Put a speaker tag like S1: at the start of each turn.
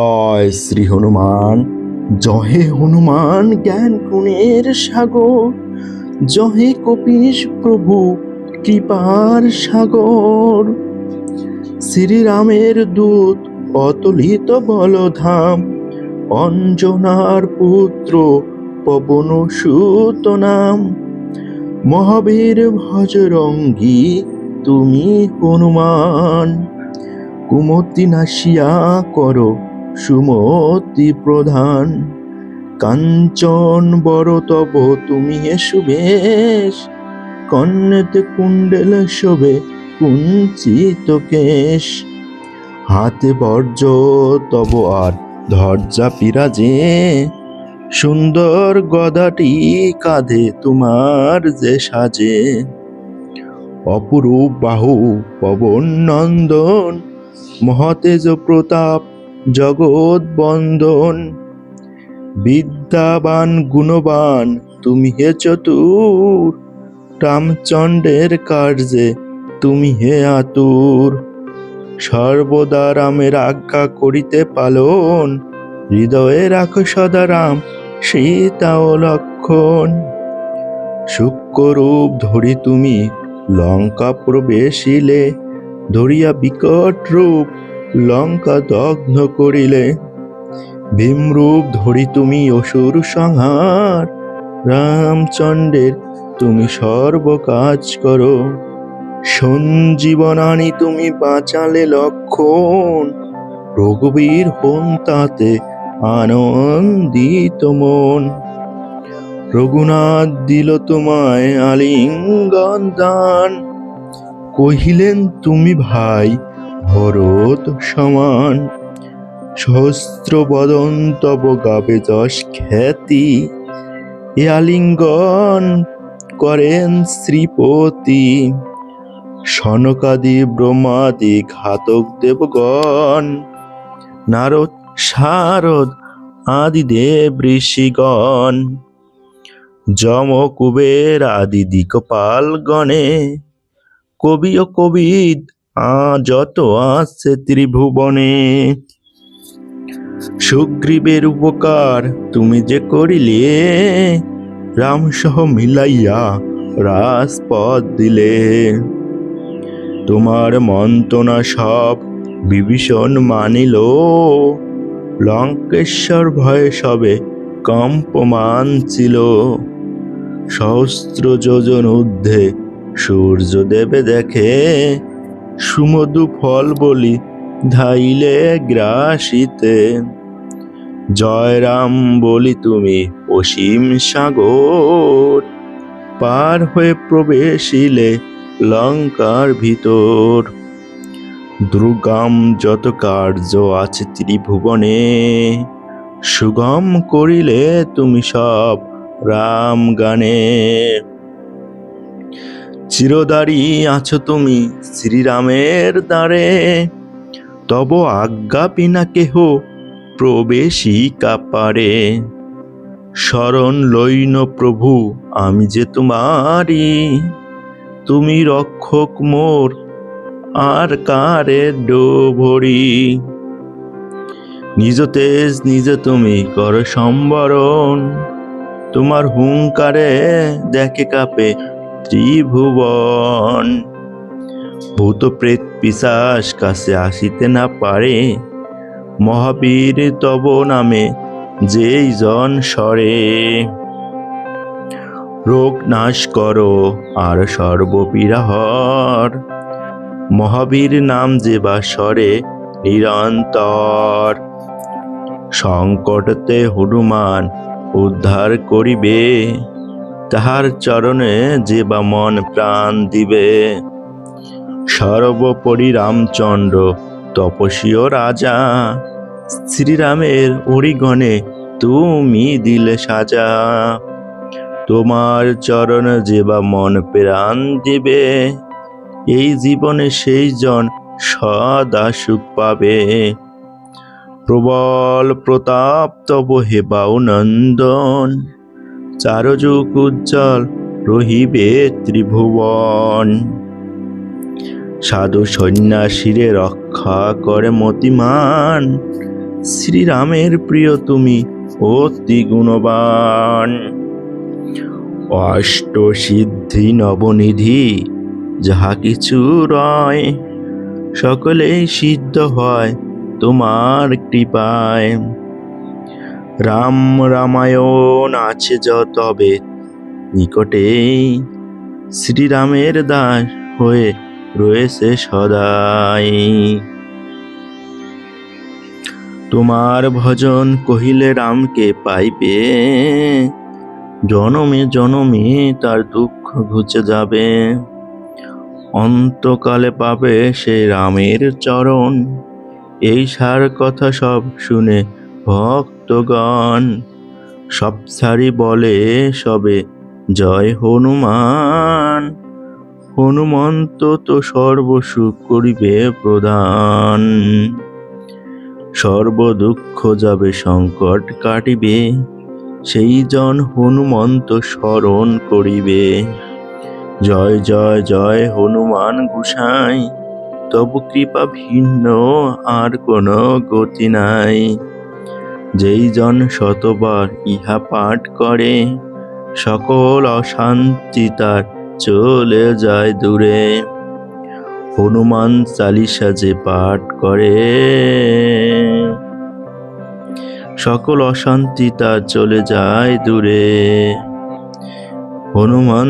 S1: জয় শ্রী হনুমান। জহে হনুমান জ্ঞান গুণের সাগর। জহে কপিশ প্রভু কৃপার সাগর। শ্রীরামের দূত অতুলিত বলধাম। অঞ্জনার পুত্র পবন সুত নাম। মহাবীর ভজরঙ্গী, তুমি হনুমান। কুমতি নাশিয়া করো সুমতি প্রধান। কাঞ্চন বড় তব, তুমি সুবেশ কন্যতে কুণ্ডল শোভে কুঞ্চিত কেশ। হাতে বর্জ তব আর ধর্জা পিরাজে সুন্দর গদাটি কাঁধে তোমার যে সাজে। অপরূপ বাহু, পবন নন্দন, মহতেজ প্রতাপ জগৎ বন্দন বিদ্যাবান, গুণবান, তুমি হে চতুর। রামচন্দ্রের কার্যে তুমি হে আতুর। সর্বদা রামের আজ্ঞা করিতে পালন, হৃদয়ে রাখো সদা রাম, সীতা ও লক্ষণ। সূক্ষ্মরূপ ধরি তুমি, লঙ্কা প্রবেশিলে ধরিয়া বিকট রূপ লঙ্কা দগ্ধ করিলে, ভীমরূপ ধরি তুমি অসুর সংহার। রামচন্দ্রের তুমি সর্ব কাজ করো, সঞ্জীবনানি তুমি বাঁচালে লক্ষণ। রঘুবীর হন তাতে আনন্দিত মন। রঘুনাথ দিল তোমায় আলিঙ্গন দান। কহিলেন, তুমি ভাই ভরত সমান। সহস্র বদন তব গাবে যশ খ্যাতি। এ আলিঙ্গন করেন শ্রীপতি। সনকাদি ব্রহ্মাদি ঘাতক দেবগণ। নারদ, শারদ আদি দেব ঋষিগণ। যম কুবের আদি দিকপাল গণে কবি ও কবিদ যত আছে ত্রিভুবনে। সুগ্রীবের উপকার তুমি যে করিলে রাম সহ মিলাইয়া রাজপথ দিলে। তোমার মন্ত্রণা সব বিভীষণ মানিল। লঙ্কেশ্বর ভয়ে সবে কম্পমান ছিল। সহস্র যোজন ঊর্ধ্বে সূর্য দেবে দেখে সুমধু ফল বলি ধাইলে গ্রাসিতে। জয় রাম বলি তুমি অসীম সাগর। পার হয়ে প্রবেশিলে লঙ্কার ভিতর। দুর্গম যত কার্য আছে ত্রিভুবনে, সুগম করিলে তুমি সব রাম গানে। চিরদারি আছো তুমি শ্রীরামের দ্বারে। তব আজ্ঞা বিনা কেহ প্রবেশিকা পারে শরণ লইন প্রভু, আমি যে তোমারি তুমি রক্ষক মোর, আর কারে ডোভরি। নিজ তেজ নিজে তুমি কর সম্বরণ, তোমার হুঙ্কারে দেখে কাপে ত্রিভুবন ভূত প্রেত পিশাস কাছে আসিতে না পারে, মহাবীর তব নামে যেই জন সরে। রোগ নাশ করো আর সর্বপীড়াহর মহাবীর নাম যে বা সরে নিরন্তর। সংকটতে হনুমান উদ্ধার করিবে। তাহার চরণে যে বা মন প্রাণ দিবে। সর্বোপরি রামচন্দ্র, তপস্বীয় রাজা, শ্রীরামের অরিগণে তুমি দিলে সাজা। তোমার চরণ যে বা মন প্রাণ দিবে, এই জীবনে সেই জন সদা সুখ পাবে। প্রবল প্রতাপ তব হেবাও নন্দন চারযুগ উজ্জ্বল রহিবে ত্রিভুবন। সাধু সন্ন্যাসীরে রক্ষা করে মতিমান। শ্রীরামের প্রিয় তুমি অতি গুণবান। অষ্ট সিদ্ধি নবনিধি, যাহা কিছু রয়, সকলেই সিদ্ধ হয় তোমার কৃপায়। রাম রামায়ণ আছে যতবে নিকটেই শ্রীরামের দাস হয়ে রয়েছে সদাই। তোমার ভজন কহিলে রামকে পাইবে। জনমে জনমে তার দুঃখ ঘুচে যাবে। অন্তকালে পাবে সে রামের চরণ। এই সার কথা সব শুনে ভক্তগণ, সব সারি বলে সবে, জয় হনুমান। হনুমন্ত তো সর্বসুখ করিবে প্রদান। সর্ব দুঃখ যাবে, সংকট কাটিবে, সেই জন হনুমন্ত স্মরণ করিবে। জয় জয় জয় হনুমান গুসাই, তবু কৃপা ভিন্ন আর কোনো গতি নাই। যেই জন শতবার ইহা পাঠ করে, সকল অশান্তি তার চলে যায় দূরে। হনুমান চালিসা যে পাঠ করে, সকল অশান্তি তার চলে যায় দূরে। হনুমান